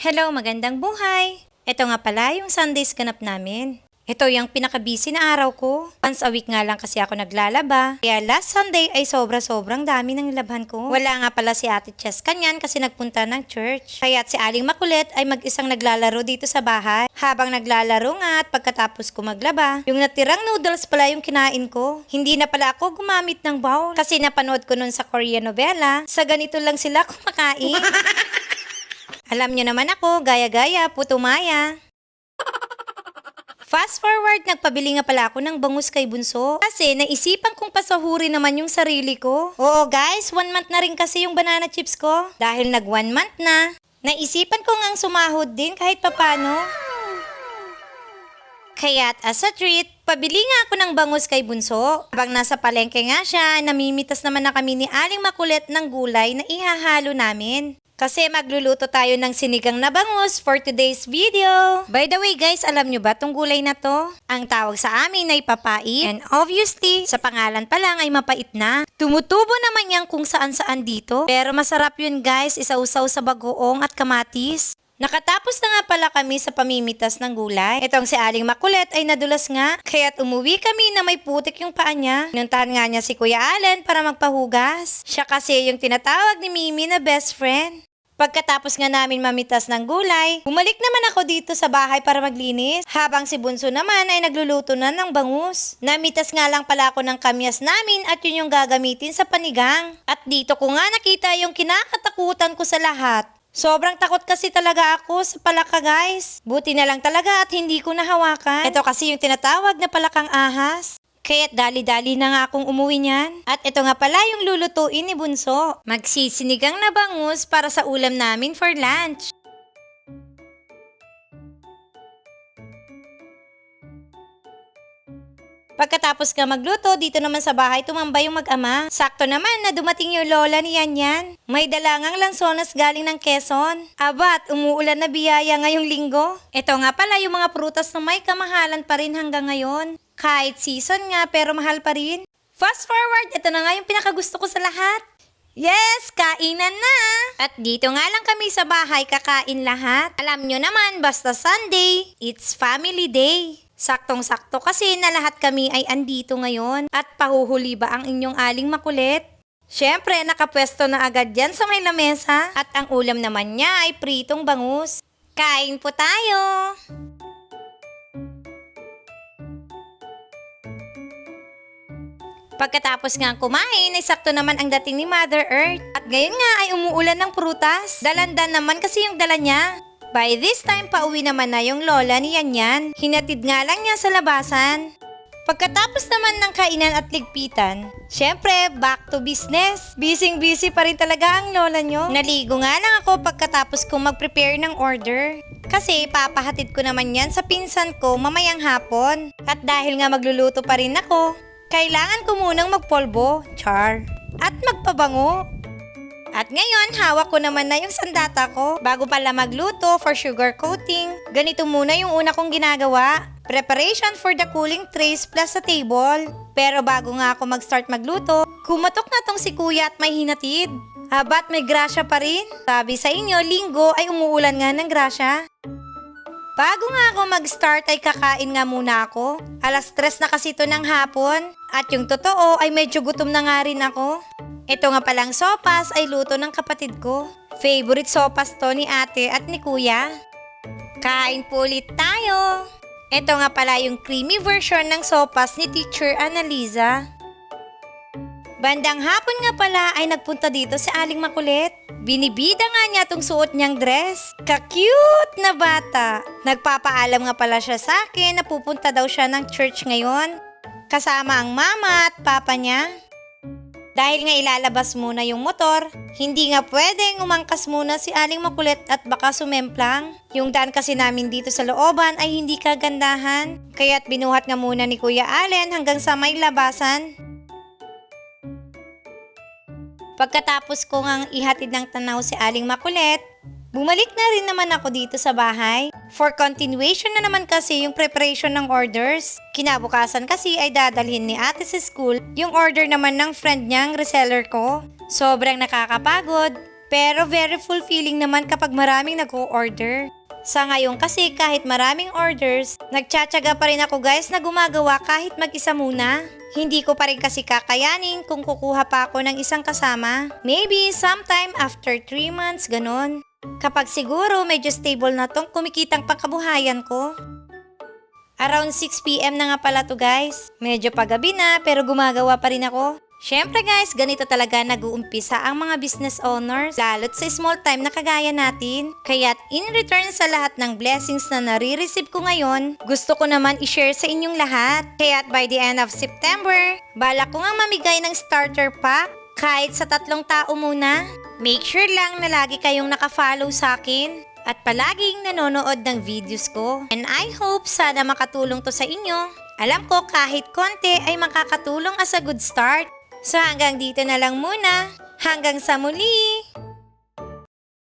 Hello, magandang buhay! Ito nga pala yung Sundays ganap namin. Ito yung pinaka-busy na araw ko. Once a week nga lang kasi ako naglalaba. Kaya last Sunday ay sobra-sobrang dami ng nilabhan ko. Wala nga pala si Ate Chess kanyan kasi nagpunta ng church. Kaya't si Aling Makulit ay mag-isang naglalaro dito sa bahay. Habang naglalaro nga at pagkatapos ko maglaba, yung natirang noodles pala yung kinain ko. Hindi na pala ako gumamit ng bowl kasi napanood ko nun sa Korean novela. Sa ganito lang sila kumakain. Alam nyo naman ako, gaya-gaya, putumaya. Fast forward, nagpabili nga pala ako ng bangus kay Bunso. Kasi naisipan kong pasahuri naman yung sarili ko. Oo guys, one month na rin kasi yung banana chips ko. Dahil nag one month na, naisipan ko ngang sumahod din kahit papano. Kaya't as a treat, pabili nga ako ng bangus kay Bunso. Habang nasa palengke nga siya, namimitas naman na kami ni Aling Makulit ng gulay na ihahalo namin. Kasi magluluto tayo ng sinigang na bangus for today's video. By the way guys, alam nyo ba tong gulay na to? Ang tawag sa amin ay papait. And obviously, sa pangalan pa lang ay mapait na. Tumutubo naman yan kung saan saan dito. Pero masarap yun guys, isausaw sa bagoong at kamatis. Nakatapos na nga pala kami sa pamimitas ng gulay. Itong si Aling Makulit ay nadulas nga, kaya't umuwi kami na may putik yung paa niya. Pinuntahan nga niya si Kuya Allen para magpahugas. Siya kasi yung tinatawag ni Mimi na best friend. Pagkatapos nga namin mamitas ng gulay, bumalik naman ako dito sa bahay para maglinis, habang si Bunso naman ay nagluluto na ng bangus. Namitas nga lang pala ako ng kamyas namin at yun yung gagamitin sa panigang. At dito ko nga nakita yung kinakatakutan ko sa lahat. Sobrang takot kasi talaga ako sa palaka guys. Buti na lang talaga at hindi ko nahawakan. Ito kasi yung tinatawag na palakang ahas. Kaya't dali-dali na nga akong umuwi niyan. At ito nga pala yung lulutuin ni Bunso. Magsisinigang na bangus para sa ulam namin for lunch. Pagkatapos ka magluto, dito naman sa bahay tumambay yung mag-ama. Sakto naman na dumating yung lola ni Yan Yan. May dalangang lansonas galing ng Quezon. Abat, umuulan na biyaya ngayong linggo. Ito nga pala yung mga prutas na may kamahalan pa rin hanggang ngayon. Kahit season nga pero mahal pa rin. Fast forward, ito na nga yung pinakagusto ko sa lahat. Yes, kainan na! At dito nga lang kami sa bahay kakain lahat. Alam nyo naman, basta Sunday, it's family day. Saktong-sakto kasi na lahat kami ay andito ngayon. At pahuhuli ba ang inyong aling makulit? Siyempre, nakapwesto na agad yan sa may lamesa. At ang ulam naman niya ay pritong bangus. Kain po tayo! Pagkatapos nga kumain, ay sakto naman ang dating ni Mother Earth. At ngayon nga ay umuulan ng prutas. Dalandan naman kasi yung dala niya. By this time, pauwi naman na yung lola ni Yan Yan. Hinatid nga lang niya sa labasan. Pagkatapos naman ng kainan at ligpitan, syempre, back to business. Busy-busy pa rin talaga ang lola nyo. Naligo nga lang ako pagkatapos kong mag-prepare ng order. Kasi papahatid ko naman yan sa pinsan ko mamayang hapon. At dahil nga magluluto pa rin ako, kailangan ko munang magpolbo, char, at magpabango. At ngayon, hawak ko naman na yung sandata ko. Bago pala magluto for sugar coating, ganito muna yung una kong ginagawa. Preparation for the cooling trays plus sa table. Pero bago nga ako mag-start magluto, kumatok na tong si kuya at may hinatid. Abat may grasya pa rin. Sabi sa inyo, linggo ay umuulan nga ng grasya. Bago nga ako mag-start ay kakain nga muna ako. Alas tres na kasi ito ng hapon. At yung totoo ay medyo gutom na nga rin ako. Ito nga palang sopas ay luto ng kapatid ko. Favorite sopas to ni ate at ni kuya. Kain po ulit tayo. Ito nga pala yung creamy version ng sopas ni Teacher Annalisa. Bandang hapon nga pala ay nagpunta dito si Aling Makulit. Binibida nga niya tong suot niyang dress. Ka-cute na bata. Nagpapaalam nga pala siya sa akin na pupunta daw siya ng church ngayon. Kasama ang mama at papa niya. Dahil nga ilalabas muna yung motor, hindi nga pwedeng umangkas muna si Aling Makulit at baka sumemplang. Yung daan kasi namin dito sa looban ay hindi kagandahan. Kaya't binuhat nga muna ni Kuya Allen hanggang sa may labasan. Pagkatapos ko ngang ihatid ng tanaw si Aling Makulit, bumalik na rin naman ako dito sa bahay. For continuation na naman kasi yung preparation ng orders. Kinabukasan kasi ay dadalhin ni ate sa school yung order naman ng friend niyang reseller ko. Sobrang nakakapagod. Pero very fulfilling naman kapag maraming nag-o-order. Sa ngayon kasi kahit maraming orders, nagtsatsaga pa rin ako guys na gumagawa kahit mag-isa muna. Hindi ko pa rin kasi kakayanin kung kukuha pa ako ng isang kasama. Maybe sometime after 3 months, ganon. Kapag siguro medyo stable na tong kumikitang pangkabuhayan ko. Around 6pm na nga pala to guys. Medyo pagabi na pero gumagawa pa rin ako. Siyempre guys, ganito talaga nag-uumpisa ang mga business owners, lalo't sa small time na kagaya natin. Kaya't in return sa lahat ng blessings na nare-receive ko ngayon, gusto ko naman i-share sa inyong lahat. Kaya't by the end of September, balak ko nga mamigay ng starter pack kahit sa tatlong tao muna. Make sure lang na lagi kayong nakafollow sa akin at palaging nanonood ng videos ko. And I hope sana makatulong to sa inyo. Alam ko kahit konti ay makakatulong as a good start. So hanggang dito na lang muna. Hanggang sa muli!